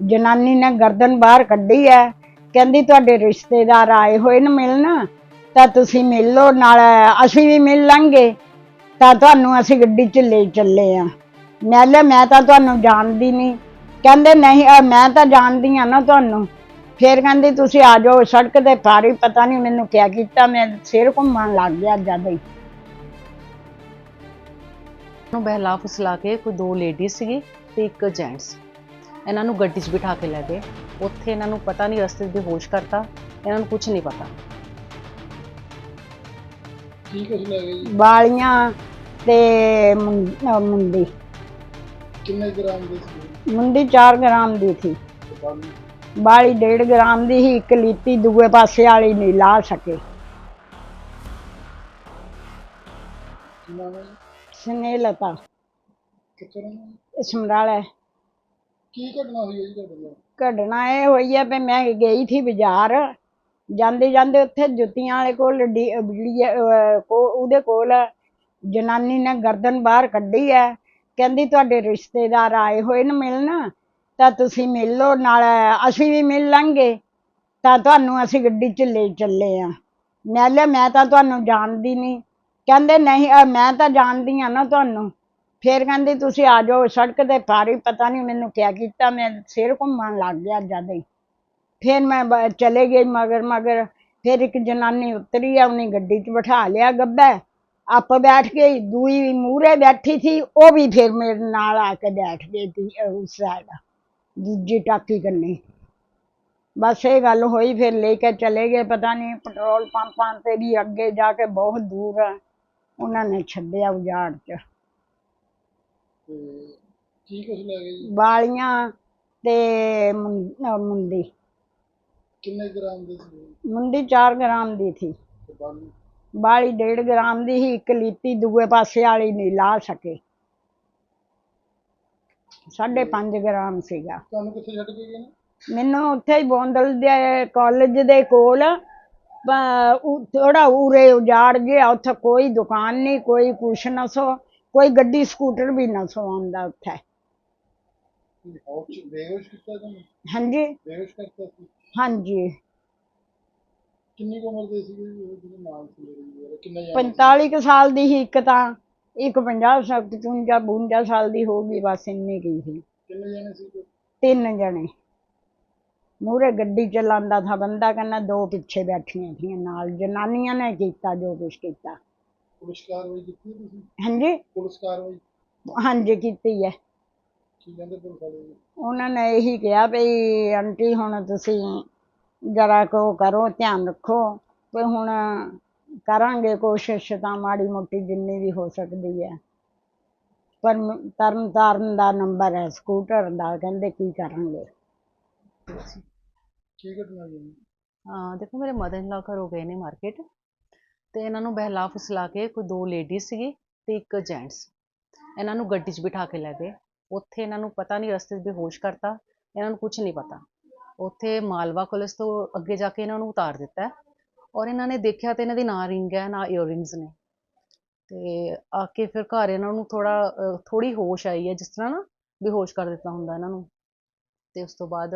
ਜਨਾਨੀ ਨੇ ਗਰਦਨ ਬਾਹਰ ਕੱਢੀ ਐ। ਕਹਿੰਦੀ ਤੁਹਾਡੇ ਰਿਸ਼ਤੇਦਾਰ ਆਏ ਹੋਏ ਨੇ ਮਿਲਣ, ਤਾਂ ਤੁਸੀਂ ਮਿਲ ਲਓ, ਨਾਲ ਅਸੀਂ ਵੀ ਮਿਲ ਲਾਂਗੇ। ਤਾਂ ਤੁਹਾਨੂੰ ਅਸੀਂ ਗੱਡੀ 'ਚ ਲੈ ਚੱਲੇ ਆ। ਮੈਂ ਕਿਹਾ, ਮੈਂ ਤਾਂ ਤੁਹਾਨੂੰ ਜਾਣਦੀ ਨਹੀਂ ਕਹਿੰਦੇ, ਨਹੀਂ ਮੈਂ ਤਾਂ ਜਾਣਦੀ ਆ ਨਾ ਤੁਹਾਨੂੰ। ਫੇਰ ਕਹਿੰਦੀ, ਤੁਸੀਂ ਆ ਜਾਓ, ਸੜਕ ਦੇ ਪਾਰੀ ਪਤਾ ਨਹੀਂ ਮੈਨੂੰ ਕਿਆ ਕੀਤਾ, ਮੈਂ ਸਿਰ ਘੁੰਮਣ ਲੱਗ ਗਿਆ ਜਦ ਹੀ। ਨੂੰ ਬਹਿਲਾ ਫੁਸਲਾ ਕੇ ਕੋਈ ਦੋ ਲੇਡੀਜ਼ ਸੀਗੀ ਤੇ ਇੱਕ ਜੈਂਟਸ ਇਹਨਾਂ ਨੂੰ ਗੱਡੀ 'ਚ ਬਿਠਾ ਕੇ ਲੈ ਗਏ। ਉੱਥੇ ਇਹਨਾਂ ਨੂੰ ਪਤਾ ਨਹੀਂ ਰਸਤੇ 'ਚ ਬੇਹੋਸ਼ ਕਰਤਾ ਇਹਨਾਂ ਨੂੰ ਕੁਝ ਨਹੀਂ ਪਤਾ। ਕੀ ਕੁਝ ਲੈ ਗਏ ਜੀ? ਵਾਲੀਆਂ ਤੇ ਮੁੰ- ਅਹ ਮੁੰਡੀ। ਕਿੰਨੇ ਗ੍ਰਾਮ ਦੇ ਸੀ? ਮੁੰਡੀ 4 ਗ੍ਰਾਮ ਦੀ ਸੀ। ਤੇ ਬਾਲੀ। ਬਾਲੀ 1.5 ਗ੍ਰਾਮ ਦੀ ਸੀ ਇੱਕ ਲੀਤੀ ਦੂਏ ਪਾਸੇ ਵਾਲੀ ਨਹੀਂ ਲਾ ਸਕੇ। ਕੀ ਨਾਮ ਹੈ ਜੀ? ਸਨੇਲਤਾ। ਕਿੱਥੇ ਰਹਿੰਦੇ ਸਮਰਾਲਾ। ਕੀ ਘਟਨਾ ਹੋਈ ਹੈ ਜੀ ਤੁਹਾਡੇ ਨਾਲ? ਘਟਨਾ ਇਹ ਹੋਈ ਹੈ ਵੀ ਮੈਂ ਗਈ ਸੀ ਬਾਜ਼ਾਰ। ਜਾਂਦੇ ਜਾਂਦੇ ਉੱਥੇ ਜੁੱਤੀਆਂ ਵਾਲੇ ਕੋਲ ਡੀ- ਬਿਜਲੀ ਅਹ, ਕੋ- ਉਹਦੇ ਕੋਲ ਜਨਾਨੀ ਨੇ ਗਰਦਨ ਬਾਹਰ ਕੱਢੀ ਹੈ। ਕਹਿੰਦੀ ਤੁਹਾਡੇ ਰਿਸ਼ਤੇਦਾਰ ਆਏ ਹੋਏ ਨੇ ਮਿਲਣ ਤਾਂ ਤੁਸੀਂ ਮਿਲ ਲਓ ਨਾਲ ਅਸੀਂ ਵੀ ਮਿਲ ਲਾਂਗੇ। ਤਾਂ ਤੁਹਾਨੂੰ ਅਸੀਂ ਗੱਡੀ 'ਚ ਲੈ ਚੱਲੇ ਆ। ਮੈਂ ਕਿਹਾ ਮੈਂ ਤਾਂ ਤੁਹਾਨੂੰ ਜਾਣਦੀ ਨਹੀਂ ਕਹਿੰਦੇ ਨਹੀਂ ਅਹ, ਮੈਂ ਤਾਂ ਜਾਣਦੀ ਆ ਨਾ ਤੁਹਾਨੂੰ। ਫਿਰ ਕਹਿੰਦੀ, ਤੁਸੀਂ ਆ ਜਾਓ ਸੜਕ ਤੇ ਪਾਰੀ ਪਤਾ ਨਹੀਂ ਮੈਨੂੰ ਕਿਆ ਕੀਤਾ, ਮੈਂ ਸਿਰ ਘੁੰਮਣ ਲੱਗ ਗਿਆ ਜਦ ਹੀ। ਫਿਰ ਮੈਂ ਬ- ਚਲੇ ਗਈ ਮਗਰ ਮਗਰ, ਫਿਰ ਇੱਕ ਜਨਾਨੀ ਉਤਰੀ ਆ, ਉਹਨੇ ਗੱਡੀ 'ਚ ਬਿਠਾ ਲਿਆ ਗੱਬੇ। ਆਪ ਬੈਠ ਗਈ, ਦੂਈ ਮੂਰੇ ਬੈਠੀ ਸੀ, ਉਹ ਵੀ ਫਿਰ ਮੇਰੇ ਨਾਲ ਆ ਕੇ ਬੈਠ ਗਈ ਸੀ ਉਸ ਸਾਈਡ ਦੂਜੀ ਟਾਕੀ ਕੰਨੀ। ਬਸ ਇਹ ਗੱਲ ਹੋਈ, ਫਿਰ ਲੈ ਕੇ ਚਲੇ ਗਏ, ਪਤਾ ਨਹੀਂ ਪੈਟਰੋਲ ਪੰਪਾਂ ਤੇ ਵੀ ਅੱਗੇ ਜਾ ਕੇ ਬਹੁਤ ਦੂਰ ਉਹਨਾਂ ਨੇ ਛੱਡਿਆ ਉਜਾੜ 'ਚ। ਤੇ ਕੀ ਕੁਝ ਲੈ ਗਏ ਜੀ? ਵਾਲੀਆਂ ਤੇ ਮੁੰ- ਅਹ ਮੁੰਡੀ। ਕਿੰਨੇ ਗ੍ਰਾਮ ਦੇ ਸੀ? ਮੁੰਡੀ 4 ਗ੍ਰਾਮ ਦੀ ਸੀ ਤੇ ਬਾਲੀ? ਬਾਲੀ 1.5 ਗ੍ਰਾਮ ਦੀ ਸੀ ਇੱਕ ਲੀਤੀ ਦੂਏ ਪਾਸੇ ਵਾਲੀ ਨਹੀਂ ਲਾ ਸਕੇ। 5.5 ਗ੍ਰਾਮ ਸੀਗਾ। ਤੁਹਾਨੂੰ ਕਿੱਥੇ ਛੱਡ ਕੇ ਗਏ ਨੇ? ਮੈਨੂੰ ਉੱਥੇ ਹੀ ਬੋਂਦਲ ਦੇ ਕਾਲਜ ਦੇ ਕੋਲ ਥੋੜਾ ਉਰੇ ਉਜਾੜ ਗਿਆ ਉੱਥੇ ਕੋਈ ਦੁਕਾਨ ਨਹੀਂ ਕੋਈ ਕੁਛ ਨਾ ਸੋ। ਕੋਈ ਗੱਡੀ ਸਕੂਟਰ ਵੀ ਨਾ ਸੋ ਆਉਂਦਾ ਉੱਥੇ। ਕੀ ਹੋਸ਼ ਬੇਹੋਸ਼ ਕੀਤਾ ਤੁਹਾਨੂੰ? ਹਾਂਜੀ। ਬੇਹੋਸ਼ ਕਰਤਾ ਸੀ? ਹਾਂਜੀ। ਕਿੰਨੀ ਕੁ ਉਮਰ ਦੇ ਸੀ ਜੀ ਉਹ ਜਿਹਦੇ ਨਾਲ ਸੀ ਮੇਰੇ ਜੀ ਕਿੰਨੇ ਜਾਣੇ 45 ਕੁ ਸਾਲ ਦੀ ਸੀ ਇੱਕ ਤਾਂ। ਇੱਕ 50 ਸੱਤ 52 52 ਸਾਲ ਦੀ ਹੋ ਗਈ ਬਸ ਇੰਨੀ ਕੀ ਸੀ ਕਿੰਨੇ ਜਾਣੇ ਸੀ ਜੀ? ਤਿੰਨ ਜਣੇ। ਮੂਰੇ ਗੱਡੀ ਚਲਾਉਂਦਾ ਥਾ ਬੰਦਾ ਕਹਿੰਦਾ ਦੋ ਪਿੱਛੇ ਬੈਠੀਆਂ ਥੀਆਂ ਨਾਲ। ਜਨਾਨੀਆਂ ਨੇ ਕੀਤਾ ਜੋ ਕੁਛ ਕੀਤਾ। ਪੁਲਿਸ ਕਾਰਵਾਈ ਕੀਤੀ ਤੁਸੀਂ? ਹਾਂਜੀ। ਪੁਲਿਸ ਕਾਰਵਾਈ? ਹਾਂਜੀ ਕੀਤੀ ਹੈ। ਕੀ ਕਹਿੰਦੇ ਪੁਲਿਸ ਵਾਲੇ ਜੀ? ਉਹਨਾਂ ਨੇ ਇਹੀ ਕਿਹਾ ਵੀ ਆਂਟੀ ਹੁਣ ਤੁਸੀਂ ਜਰਾ ਕੋ ਕਰੋ ਧਿਆਨ ਰੱਖੋ ਵੀ ਹੁਣ ਕਰਾਂਗੇ ਕੋਸ਼ਿਸ਼ ਤਾਂ ਮਾੜੀ ਮੋਟੀ ਜਿੰਨੀ ਵੀ ਹੋ ਸਕਦੀ ਹੈ। ਪਰ ਮ- ਤਰਨ ਤਾਰਨ ਦਾ ਨੰਬਰ ਹੈ ਸਕੂਟਰ ਦਾ ਕਹਿੰਦੇ ਕੀ ਕਰਾਂਗੇ। ਕੀ ਘਟਨਾ ਹੋਈ ਹਾਂ ਦੇਖੋ ਮੇਰੇ ਮਦਰ ਇਨ ਲਾ ਘਰੋਂ ਗਏ ਨੇ ਮਾਰਕੀਟ ਤੇ ਇਹਨਾਂ ਨੂੰ ਬਹਿਲਾ ਫੁਸਲਾ ਕੇ ਕੋਈ ਦੋ ਲੇਡੀਜ਼ ਸੀਗੀ ਤੇ ਇੱਕ ਜੈਂਟਸ ਇਹਨਾਂ ਨੂੰ ਗੱਡੀ 'ਚ ਬਿਠਾ ਕੇ ਲੈ ਗਏ। ਉੱਥੇ ਇਹਨਾਂ ਨੂੰ ਪਤਾ ਨਹੀਂ ਰਸਤੇ 'ਚ ਬੇਹੋਸ਼ ਕਰਤਾ। ਇਹਨਾਂ ਨੂੰ ਕੁਝ ਨਹੀਂ ਪਤਾ। ਉੱਥੇ ਮਾਲਵਾ ਕਾਲਜ ਤੋਂ ਅੱਗੇ ਜਾ ਕੇ ਇਹਨਾਂ ਨੂੰ ਉਤਾਰ ਦਿੱਤਾ ਔਰ ਇਹਨਾਂ ਨੇ ਦੇਖਿਆ ਤੇ ਇਹਨਾਂ ਦੀ ਨਾ ਰਿੰਗ ਹੈ, ਨਾ ਇਅਰਿੰਗਸ ਨੇ। ਤੇ ਆ ਕੇ ਫਿਰ ਘਰ ਇਹਨਾਂ ਨੂੰ ਥੋੜਾ ਥੋੜੀ ਹੋਸ਼ ਆਈ ਹੈ, ਜਿਸ ਤਰ੍ਹਾਂ ਨਾ ਬੇਹੋਸ਼ ਕਰ ਦਿੱਤਾ ਹੁੰਦਾ ਇਹਨਾਂ ਨੂੰ। ਤੇ ਉਸ ਤੋਂ ਬਾਅਦ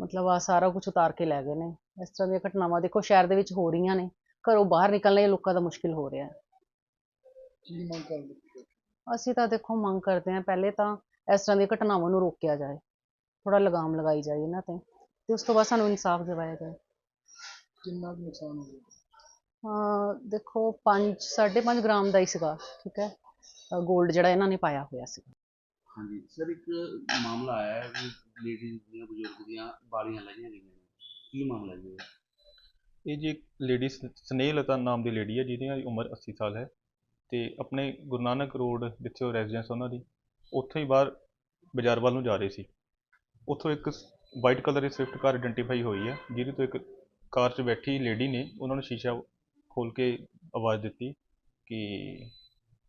ਮਤਲਬ ਆ ਸਾਰਾ ਕੁਝ ਉਤਾਰ ਕੇ ਲੈ ਗਏ ਨੇ। ਇਸ ਤਰ੍ਹਾਂ ਦੀਆਂ ਘਟਨਾਵਾਂ ਦੇਖੋ ਸ਼ਹਿਰ ਦੇ ਵਿੱਚ ਹੋ ਰਹੀਆਂ ਨੇ। ਘਰੋਂ ਬਾਹਰ ਨਿਕਲਣਾ ਹੀ ਲੋਕਾਂ ਦਾ ਮੁਸ਼ਕਿਲ ਹੋ ਰਿਹਾ ਹੈ। ਕੀ ਮੰਗ ਕਰਦੇ ਸੀ? ਅਸੀਂ ਤਾਂ ਦੇਖੋ ਮੰਗ ਕਰਦੇ ਹਾਂ ਪਹਿਲੇ ਤਾਂ ਇਸ ਤਰ੍ਹਾਂ ਦੀਆਂ ਘਟਨਾਵਾਂ ਨੂੰ ਰੋਕਿਆ ਜਾਏ ਥੋੜਾ ਲਗਾਮ ਲਗਾਈ ਜਾਏ ਇਹਨਾਂ ਤੇ ਤੇ ਉਸ ਤੋਂ ਬਾਅਦ ਸਾਨੂੰ ਇਨਸਾਫ ਦਿਵਾਇਆ ਜਾਏ। ਕਿੰਨਾ ਕੁ ਨੁਕਸਾਨ ਹੋ ਗਿਆ? ਹਾਂ ਦੇਖੋ 5 5.5 ਗ੍ਰਾਮ ਦਾ ਹੀ ਸੀਗਾ ਠੀਕ ਹੈ। 골ਡ ਜਿਹੜਾ ਇਹਨਾਂ ਨੇ ਪਾਇਆ ਹੋਇਆ ਸੀ ਹਾਂਜੀ ਸਰ ਇੱਕ ਮਾਮਲਾ ਆਇਆ ਹੈ ਵੀ ਲੇਡੀਜ਼ ਦੀਆਂ ਬਜ਼ੁਰਗ ਦੀਆਂ ਬਾਲੀਆਂ ਲਾਈਆਂ ਗਈਆਂ ਨੇ। ਕੀ ਮਾਮਲਾ ਜੀ? ਇਹ? ਇਹ ਜੀ ਇੱਕ ਲੇਡੀ ਸਨੇਹਲਤਾ ਨਾਮ ਦੀ ਲੇਡੀ ਹੈ ਜਿਹਦੀ ਉਮਰ 80 ਸਾਲ ਹੈ ਤੇ ਆਪਣੇ ਗੁਰੂ ਨਾਨਕ ਰੋਡ ਜਿੱਥੇ ਉਹ ਰੈਜ਼ੀਡੈਂਸ ਉਹਨਾਂ ਦੀ, ਉੱਥੋਂ ਹੀ ਬਾਹਰ ਬਾਜ਼ਾਰ ਵੱਲ ਨੂੰ ਜਾ ਰਹੇ ਸੀ। ਉੱਥੋਂ ਇੱਕ ਵਾਈਟ ਕਲਰ ਦੀ ਸਵਿਫਟ ਕਾਰ ਆਇਡੈਂਟੀਫਾਈ ਹੋਈ ਹੈ, ਜਿਹਦੇ ਤੋਂ ਇੱਕ ਕਾਰ 'ਚ ਬੈਠੀ ਲੇਡੀ ਨੇ ਉਹਨਾਂ ਨੂੰ ਸ਼ੀਸ਼ਾ ਖੋਲ ਕੇ ਆਵਾਜ਼ ਦਿੱਤੀ ਕਿ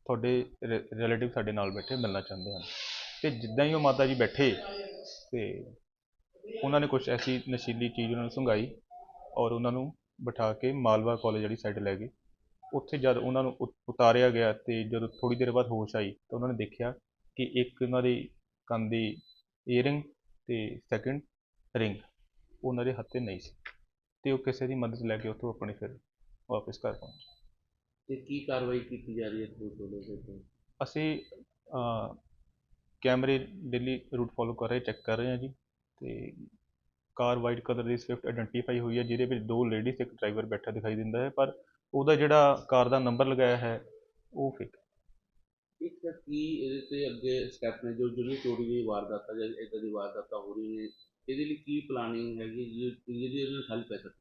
ਤੁਹਾਡੇ ਰਿਲੇਟਿਵ ਸਾਡੇ ਨਾਲ ਬੈਠੇ, ਮਿਲਣਾ ਚਾਹੁੰਦੇ ਹਨ। ਤੇ ਜਿੱਦਾਂ ਹੀ ਉਹ ਮਾਤਾ ਜੀ ਬੈਠੇ ਤੇ ਉਹਨਾਂ ਨੇ ਕੁਝ ਐਸੀ ਨਸ਼ੀਲੀ ਚੀਜ਼ ਉਹਨਾਂ ਨੂੰ ਸੰਘਾਈ ਔਰ ਉਹਨਾਂ ਨੂੰ ਬਿਠਾ ਕੇ ਮਾਲਵਾ ਕਾਲਜ ਵਾਲੀ ਸਾਈਡ ਲੈ ਗਏ ਉੱਥੇ ਜਦ ਉਹਨਾਂ ਨੂੰ ਉ- ਉਤਾਰਿਆ ਗਿਆ ਤੇ ਜਦੋਂ ਥੋੜੀ ਦੇਰ ਬਾਅਦ ਹੋਸ਼ ਆਈ ਤਾਂ ਉਹਨਾਂ ਨੇ ਦੇਖਿਆ ਕਿ ਇੱਕ ਉਹਨਾਂ ਦੀ ਕੰਨ ਦੀ ਈਅਰਿੰਗ ਤੇ ਸੈਕਿੰਡ ਰਿੰਗ ਉਹਨਾਂ ਦੇ ਹੱਥ 'ਤੇ ਨਹੀਂ ਸੀ ਤੇ ਉਹ ਕਿਸੇ ਦੀ ਮਦਦ ਲੈ ਕੇ ਉੱਥੋਂ ਆਪਣੀ ਫਿਰ ਵਾਪਸ ਘਰ ਪਹੁੰਚੇ ਤੇ ਕੀ ਕਾਰਵਾਈ ਕੀਤੀ ਜਾ ਰਹੀ ਹੈ ਪੁਲਿਸ ਵੱਲੋਂ ਤੇ? ਅਸੀਂ ਕੈਮਰੇ ਡੇਲੀ ਰੂਟ ਫੋਲੋ ਕਰ ਰਹੇ ਚੈੱਕ ਕਰ ਰਹੇ ਹਾਂ ਜੀ ਤੇ ਕਾਰ ਵਾਈਟ ਕਲਰ ਦੀ ਸਵਿਫਟ ਆਇਡੈਂਟੀਫਾਈ ਹੋਈ ਹੈ ਜਿਹਦੇ ਵਿੱਚ ਦੋ ਲੇਡੀਜ਼ ਤੇ ਇੱਕ ਡਰਾਈਵਰ ਬੈਠਾ ਦਿਖਾਈ ਦਿੰਦਾ ਹੈ ਪਰ ਉਹਦਾ ਜਿਹੜਾ ਕਾਰ ਦਾ ਨੰਬਰ ਲਗਾਇਆ ਹੈ ਉਹ ਫੇਕ ਇੱਕ ਕੀ ਇਹਦੇ ਤੇ ਅੱਗੇ ਸਟੈਪ ਨੇ ਜੋ ਜਿਹੜੀ ਚੋਰੀ ਦੀ ਵਾਰਦਾਤਾਂ ਜਾਂ ਇਦਾਂ ਦੀ ਵਾਰਦਾਤਾਂ ਹੋ ਰਹੀਆਂ ਨੇ ਇਹਦੇ ਲਈ ਕੀ ਪਲਾਨਿੰਗ ਹੈਗੀ ਜਿਹਦੀ ਇਹਦੇ ਨਾਲ ਹੱਲ ਪੈ ਸਕੇ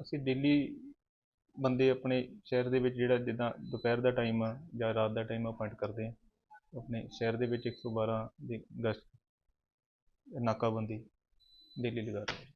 ਅਸੀਂ ਡੇਲੀ ਬੰਦੇ ਆਪਣੇ ਸ਼ਹਿਰ ਦੇ ਵਿੱਚ ਜਿਹੜਾ ਜਿੱਦਾਂ ਦੁਪਹਿਰ ਦਾ ਟਾਈਮ ਆ ਜਾਂ ਰਾਤ ਦਾ ਟਾਈਮ ਅਪਾਇੰਟ ਕਰਦੇ ਆ ਆਪਣੇ ਸ਼ਹਿਰ ਦੇ ਵਿੱਚ 112 ਦੀ ਗਸ਼ਤ ਨਾਕਾਬੰਦੀ ਦਿੱਲੀ ਲਗਾ ਰਹੇ